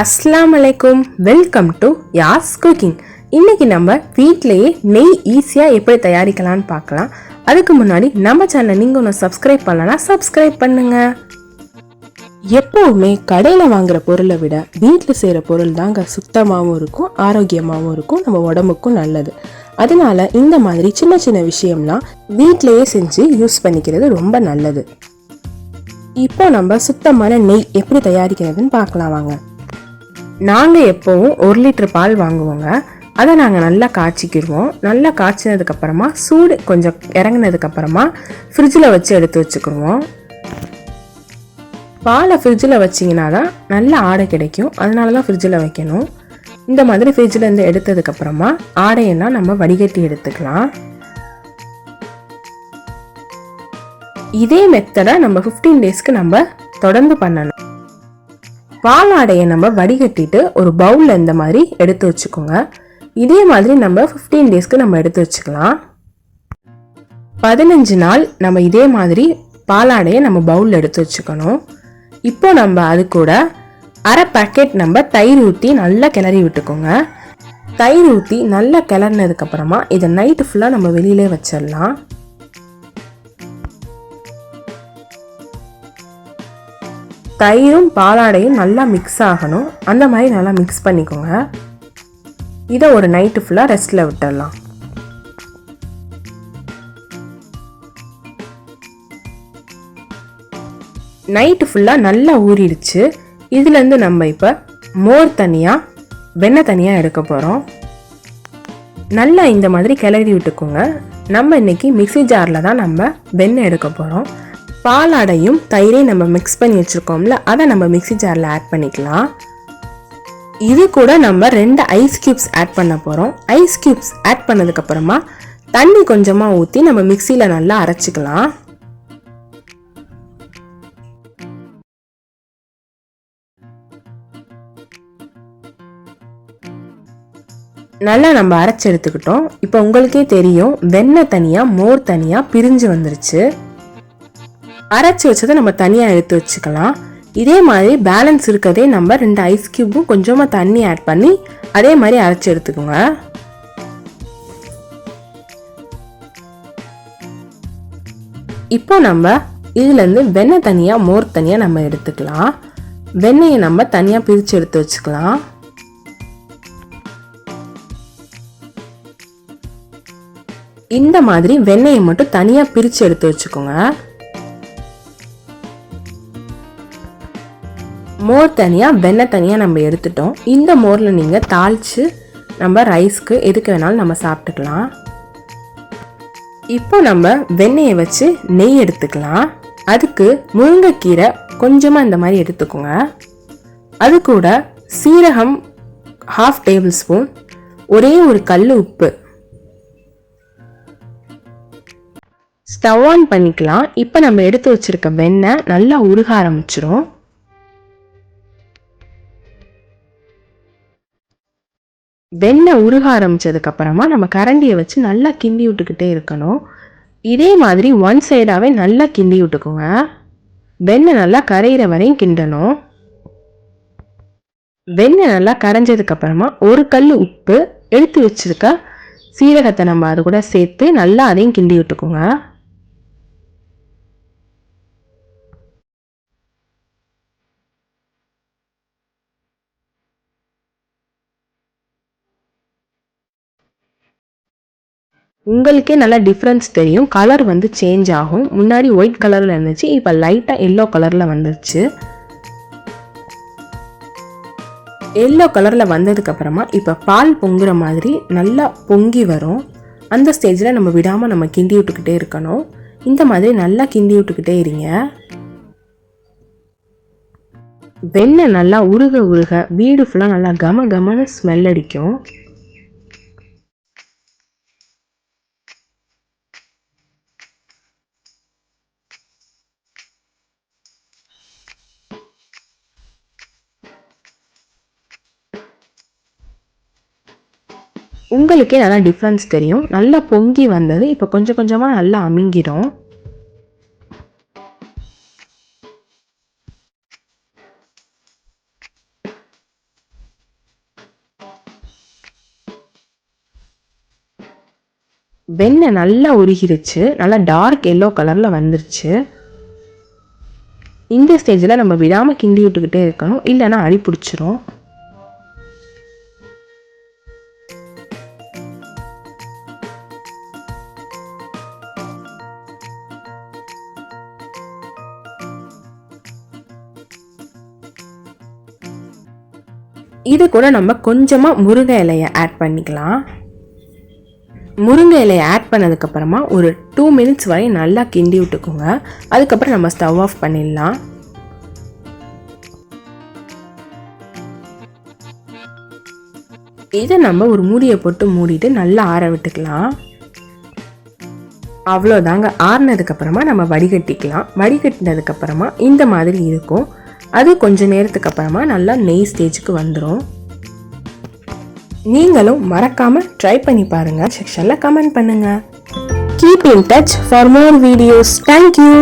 அஸ்லாம் அலைக்கும். Welcome to யாஸ் cooking இன்னைக்கு நம்ம வீட்டிலேயே நெய் ஈஸியாக எப்படி தயாரிக்கலாம்னு பார்க்கலாம். அதுக்கு முன்னாடி நம்ம சேனலை நீங்கள் ஒன்று சப்ஸ்கிரைப் பண்ணலன்னா சப்ஸ்கிரைப் பண்ணுங்க. எப்போவுமே கடையில் வாங்குகிற பொருளை விட வீட்டில் செய்கிற பொருள் தாங்க சுத்தமாகவும் இருக்கும் ஆரோக்கியமாகவும் இருக்கும் நம்ம உடம்புக்கும் நல்லது. அதனால இந்த மாதிரி சின்ன சின்ன விஷயம்லாம் வீட்டிலையே செஞ்சு யூஸ் பண்ணிக்கிறது ரொம்ப நல்லது. இப்போ நம்ம சுத்தமான நெய் எப்படி தயாரிக்கிறதுன்னு பார்க்கலாம் வாங்க. நாங்கள் எப்போவும் ஒரு லிட்டர் பால் வாங்குவோங்க. அதை நாங்கள் நல்லா காய்ச்சிக்கிடுவோம். நல்லா காய்ச்சினதுக்கப்புறமா சூடு கொஞ்சம் இறங்கினதுக்கப்புறமா ஃப்ரிட்ஜில் வச்சு எடுத்து வச்சுக்கிடுவோம். பாலை ஃப்ரிட்ஜில் வச்சிங்கன்னா தான் நல்ல ஆடை கிடைக்கும். அதனால தான் ஃப்ரிட்ஜில் வைக்கணும். இந்த மாதிரி ஃப்ரிட்ஜில் இருந்து எடுத்ததுக்கப்புறமா ஆடையெல்லாம் நம்ம வடிகட்டி எடுத்துக்கலாம். இதே மெத்தடை நம்ம ஃபிஃப்டீன் டேஸ்க்கு நம்ம தொடர்ந்து பண்ணணும். பாலாடையை நம்ம வடிகட்டிட்டு ஒரு பவுலில் இந்த மாதிரி எடுத்து வச்சுக்கோங்க. இதே மாதிரி நம்ம ஃபிஃப்டீன் டேஸ்க்கு நம்ம எடுத்து வச்சுக்கலாம். பதினஞ்சு நாள் நம்ம இதே மாதிரி பாலாடையை நம்ம பவுலில் எடுத்து வச்சுக்கணும். இப்போ நம்ம அது கூட அரை பேக்கெட் நம்ம தயிர் ஊற்றி நல்லா கிளறி விட்டுக்கோங்க. தயிர் ஊற்றி நல்லா கிளறினதுக்கப்புறமா இதை நைட்டு ஃபுல்லாக நம்ம வெளியிலே வச்சிடலாம். தயிரும் பாலாடையும் நல்லா மிக்ஸ் ஆகணும். அந்த மாதிரி நல்லா மிக்ஸ் பண்ணிக்கோங்க. இதை ஒரு நைட்டு ஃபுல்லாக ரெஸ்ட்டில் விட்டுடலாம். நைட்டு ஃபுல்லாக நல்லா ஊறிடுச்சு. இதுலேருந்து நம்ம இப்போ மோர் தனியாக வெண்ணெய் தனியாக எடுக்க போகிறோம் நல்லா இந்த மாதிரி கிளறி விட்டுக்கோங்க. நம்ம இன்னைக்கு மிக்சி ஜாரில் தான் நம்ம வெண்ணெய் எடுக்க போகிறோம் பாலாடையும் தயிரையும் நம்ம மிக்ஸ் பண்ணி வச்சுருக்கோம்ல அதை நம்ம மிக்ஸி ஜாரில் ஆட் பண்ணிக்கலாம். இது கூட நம்ம ரெண்டு ஐஸ் கியூப்ஸ் ஆட் பண்ண போகிறோம் ஐஸ் கியூப்ஸ் ஆட் பண்ணதுக்கப்புறமா தண்ணி கொஞ்சமாக ஊற்றி நம்ம மிக்சியில் நல்லா அரைச்சிக்கலாம். நல்லா நம்ம அரைச்சி எடுத்துக்கிட்டோம். இப்போ உங்களுக்கே தெரியும் வெண்ணெய் தனியாக மோர் தனியாக பிரிஞ்சு வந்துருச்சு. அரைச்சி வச்சதை நம்ம தனியாக எடுத்து வச்சுக்கலாம். இதே மாதிரி பேலன்ஸ் இருக்கதே நம்ம ரெண்டு ஐஸ் கியூபும் கொஞ்சமாக தண்ணி ஆட் பண்ணி அதே மாதிரி அரைச்சி எடுத்துக்கோங்க. இப்போ நம்ம இதுலேருந்து வெண்ணெய் தனியாக மோர் தனியாக நம்ம எடுத்துக்கலாம். வெண்ணெயை நம்ம தனியாக பிரித்து எடுத்து வச்சுக்கலாம். இந்த மாதிரி வெண்ணெயை மட்டும் தனியாக பிரித்து எடுத்து வச்சுக்கோங்க. மோர் தனியாக வெண்ணெய் தனியாக நம்ம எடுத்துட்டோம். இந்த மோரில் நீங்கள் தாளித்து நம்ம ரைஸ்க்கு எதுக்கு வேணாலும் நம்ம சாப்பிட்டுக்கலாம். இப்போ நம்ம வெண்ணெயை வச்சு நெய் எடுத்துக்கலாம். அதுக்கு முருங்கைக்கீரை கொஞ்சமாக இந்த மாதிரி எடுத்துக்கோங்க. அது கூட சீரகம் ஹாஃப் டேபிள் ஸ்பூன் ஒரே ஒரு கல் உப்பு. ஸ்டவ் ஆன் பண்ணிக்கலாம். இப்போ நம்ம எடுத்து வச்சிருக்க வெண்ணெய் நல்லா உருக ஆரம்பிச்சிரும். வெண்ணெய் உருக ஆரம்பித்ததுக்கப்புறமா நம்ம கரண்டியை வச்சு நல்லா கிண்டி விட்டுக்கிட்டே இருக்கணும். இதே மாதிரி ஒன் சைடாகவே நல்லா கிண்டி விட்டுக்குங்க. வெண்ணெய் நல்லா கரையிற வரையும் கிண்டணும். வெண்ணெய் நல்லா கரைஞ்சதுக்கப்புறமா ஒரு கல் உப்பு எடுத்து வச்சிருக்க சீரகத்தை நம்ம அது கூட சேர்த்து நல்லா அதையும் கிண்டி விட்டுக்குங்க. உங்களுக்கே நல்லா டிஃப்ரென்ஸ் தெரியும். கலர் வந்து சேஞ்ச் ஆகும். முன்னாடி ஒயிட் கலரில் இருந்துச்சு இப்போ லைட்டாக எல்லோ கலரில் வந்துருச்சு. எல்லோ கலரில் வந்ததுக்கப்புறமா இப்போ பால் பொங்குற மாதிரி நல்லா பொங்கி வரும். அந்த ஸ்டேஜில் நம்ம விடாமல் நம்ம கிண்டி விட்டுக்கிட்டே இருக்கணும். இந்த மாதிரி நல்லா கிண்டி விட்டுக்கிட்டே இருங்க. வெண்ணெய் நல்லா உருக உருக வீடு ஃபுல்லாக நல்லா கம கமன்னு ஸ்மெல் அடிக்கும். உங்களுக்கே நல்லா டிஃப்ரென்ஸ் தெரியும். நல்லா பொங்கி வந்தது. இப்போ கொஞ்சம் கொஞ்சமாக நல்லா அமுங்கிடும். வெண்ணெய் நல்லா உருகிருச்சு. நல்லா டார்க் எல்லோ கலரில் வந்துருச்சு. இந்த ஸ்டேஜில் நம்ம விடாமல் கிண்டி விட்டுக்கிட்டே இருக்கணும். இல்லைன்னா அடி பிடிச்சிரும். இது கூட நம்ம கொஞ்சமாக முருங்கை இலையை ஆட் பண்ணிக்கலாம். முருங்கை இலையை ஆட் பண்ணதுக்கப்புறமா ஒரு டூ மினிட்ஸ் வரை நல்லா கிண்டி விட்டுக்கோங்க. அதுக்கப்புறம் நம்ம ஸ்டவ் ஆஃப் பண்ணிடலாம். இதை நம்ம ஒரு மூடியை போட்டு மூடிட்டு நல்லா ஆற விட்டுக்கலாம். அவ்வளோதாங்க. ஆறுனதுக்கப்புறமா நம்ம வடிகட்டிக்கலாம். வடிகட்டினதுக்கப்புறமா இந்த மாதிரி இருக்கும். அது கொஞ்ச நேரத்துக்கு அப்புறமா நல்லா நெய் ஸ்டேஜுக்கு வந்துடும் நீங்களும் மறக்காமல் ட்ரை பண்ணி பாருங்கள் செக்ஷனில் கமெண்ட் பண்ணுங்கள் keep in touch for more videos thank you